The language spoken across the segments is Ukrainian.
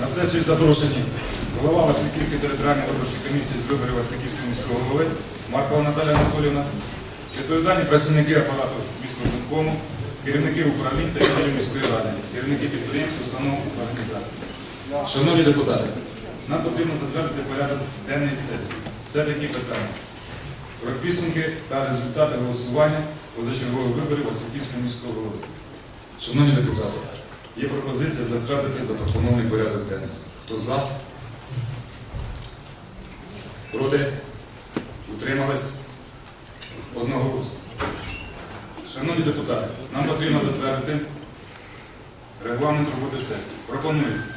На сесію запрошені голова Васильківської територіальної виборчої комісії з виборів Васильківського міського голови Маркова Наталія Анатоліївна, відповідальні працівники апарату міського керівники управлінь та відділів міської ради, керівники підприємств, установ організацій. Шановні депутати, нам потрібно затвердити порядок денної сесії. Це такі питання. Про підсумки та результати голосування позачергових виборів Васильківського міського голови. Шановні депутати, є пропозиція затвердити запропонований порядок денний. Хто за? Проти? Утримались? Одного Одноголосно. Шановні депутати, нам потрібно затвердити регламент роботи сесії. Пропонується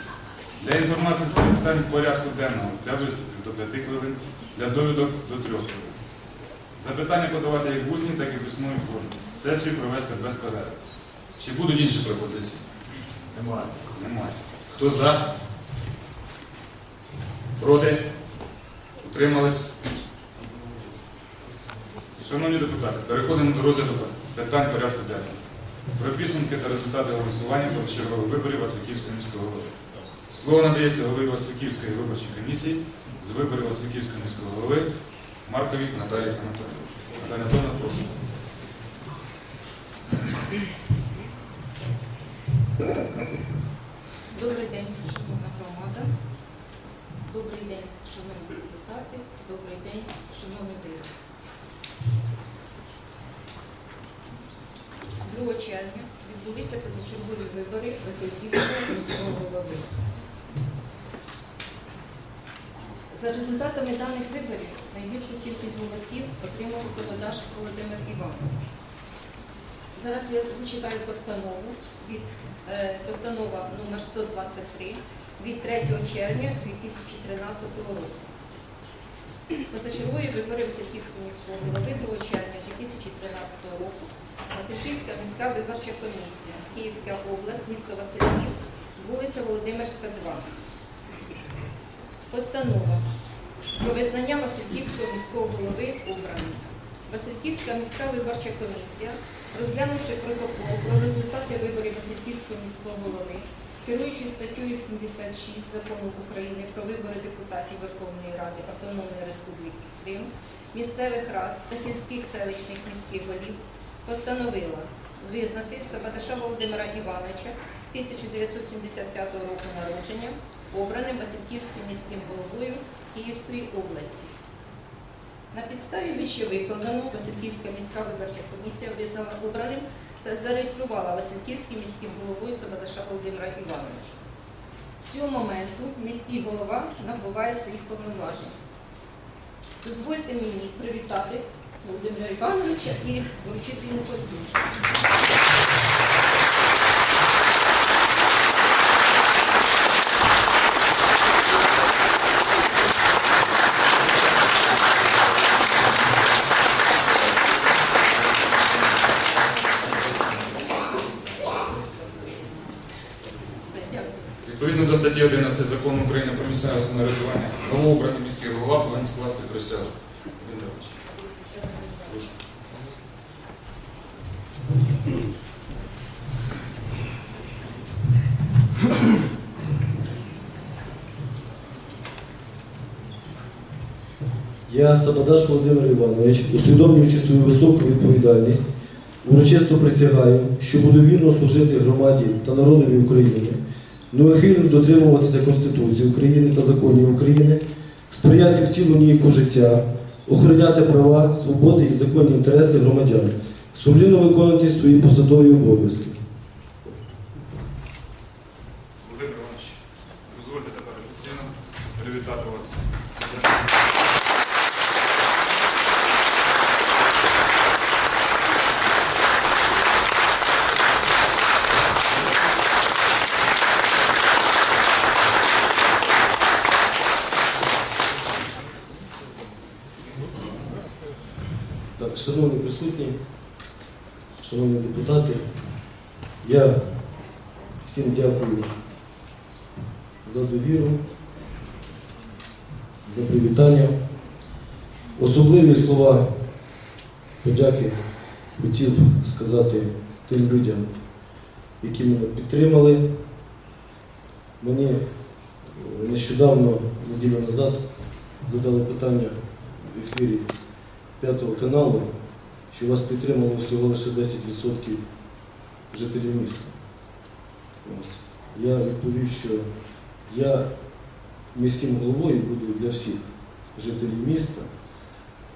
для інформації з питань порядку денного для виступів до 5 хвилин, для довідок до 3 хвилин. Запитання подавати як в усній, так і в письмовій формі. Сесію провести без перерви. Чи будуть інші пропозиції? Немає. Немає. Хто за? Проти? Утримались? Шановні депутати, переходимо до розгляду питань порядку денного. Про підсумки та результати голосування позачергових виборів Васильківського міського голови. Слово надається голові Васильківської виборчої комісії з виборів Васильківського міського голови Марковій Наталії Анатоліївні. Наталія Анатолійовна, прошу. Добрий день, шановна громада. Добрий день, шановні депутати. Добрий день, шановні виборці. 2 червня відбулися позачергові вибори Васильківського міського голови. За результатами даних виборів найбільшу кількість голосів отримав Савадаш Володимир Іванович. Зараз я зачитаю постанову від е, постанова номер 123 від 3 червня 2013 року. Позачергові вибори Васильківського міського голови 2 червня 2013 року. Васильківська міська виборча комісія, Київська область, місто Васильків, вулиця Володимирська, 2. Постанова про визнання Васильківського міського голови обраним. Васильківська міська виборча комісія, розглянувши протокол про результати виборів Васильківського міського голови, керуючись статтею 76 закону України про вибори депутатів Верховної Ради Автономної Республіки Крим, місцевих рад та сільських селищних міських голів, постановила визнати Сабадаша Володимира Івановича 1975 року народження обраним Васильківським міським головою Київської області. На підставі вище викладеного Васильківська міська виборча комісія визнала обраним та зареєструвала Васильківським міським головою Сабадаша Володимира Івановича. З цього моменту міський голова набуває своїх повноважень. Дозвольте мені привітати Володимира Івановича і вручити йому посвідчення. До статті 11 закону України про місцеве самоврядування, новообраний міський голова повинен скласти присягу. Я, Сабадаш Володимир Іванович, усвідомлюючи свою високу відповідальність, урочисто присягаю, що буду вірно служити громаді та народові України, неухильно дотримуватися Конституції України та законів України, сприяти втіленню їх у життя, охороняти права, свободи і законні інтереси громадян, сумлінно виконувати свої посадові обов'язки. Володимир Іванович, дозвольте тепер офіційно привітати вас. Так, шановні присутні, шановні депутати, я всім дякую за довіру, за привітання. Особливі слова подяки хотів сказати тим людям, які мене підтримали. Мені нещодавно, неділю назад, задали питання в ефірі П'ятого каналу, що вас підтримало всього лише 10% жителів міста. Ось. Я відповів, що я міським головою буду для всіх жителів міста,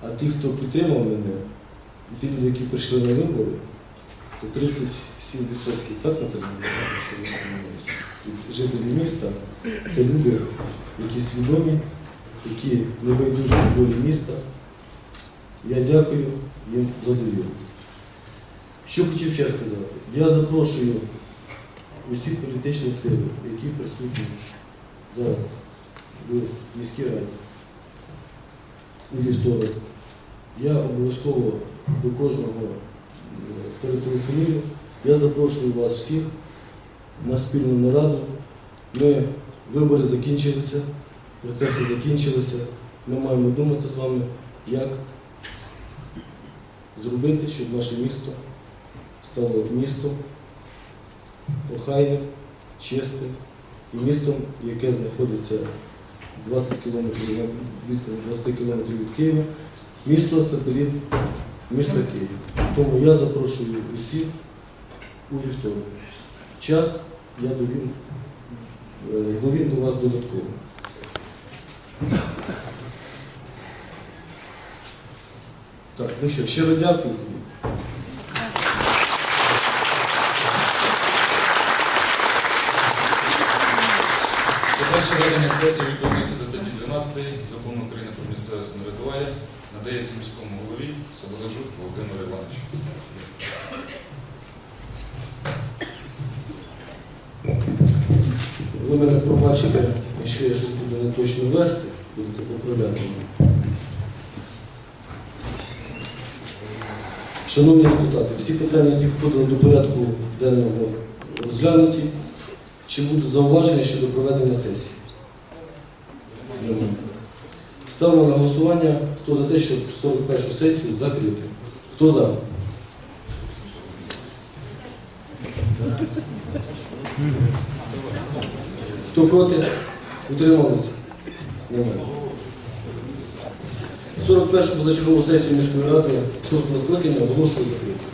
а ті, хто підтримав мене, і ті люди, які прийшли на вибори, це 37%. Так, Наталя, Миколаївна, що ви помилилися? Від жителів міста це люди, які свідомі, які не байдужі до долі міста. Я дякую їм за довіру. Що хотів ще сказати? Я запрошую усі політичні сили, які присутні зараз в міській раді у вівторок. Я обов'язково до кожного е, перетелефоную. Я запрошую вас всіх на спільну нараду. Ми, вибори закінчилися, процеси закінчилися. Ми маємо думати з вами, як зробити, щоб наше місто стало містом охайним, чистим і містом, яке знаходиться 20 кілометрів 20 кілометрів від Києва, місто сателіт міста Київ. Тому я запрошую усіх у вівторок. Час я довім, е, довім до вас додатково. Так, ну що, щиро дякую. Подальше ведення сесії відповідності до статті 12 Закону України про місцеве самоврядування надається міському голові Сабодажук Володимиру Івановичу. Ви мене пробачите, якщо я щось буду не точно вести, будете поправляти мене. Шановні депутати, всі питання, які входили до порядку денного розглянуті, чи будуть зауваження щодо проведення сесії? Ставимо на голосування, хто за те, щоб 41 сесію закрити. Хто за? Хто проти? Утрималися? Немає. 41 позачергову сесію міської ради 6 скликання оголошую закритою.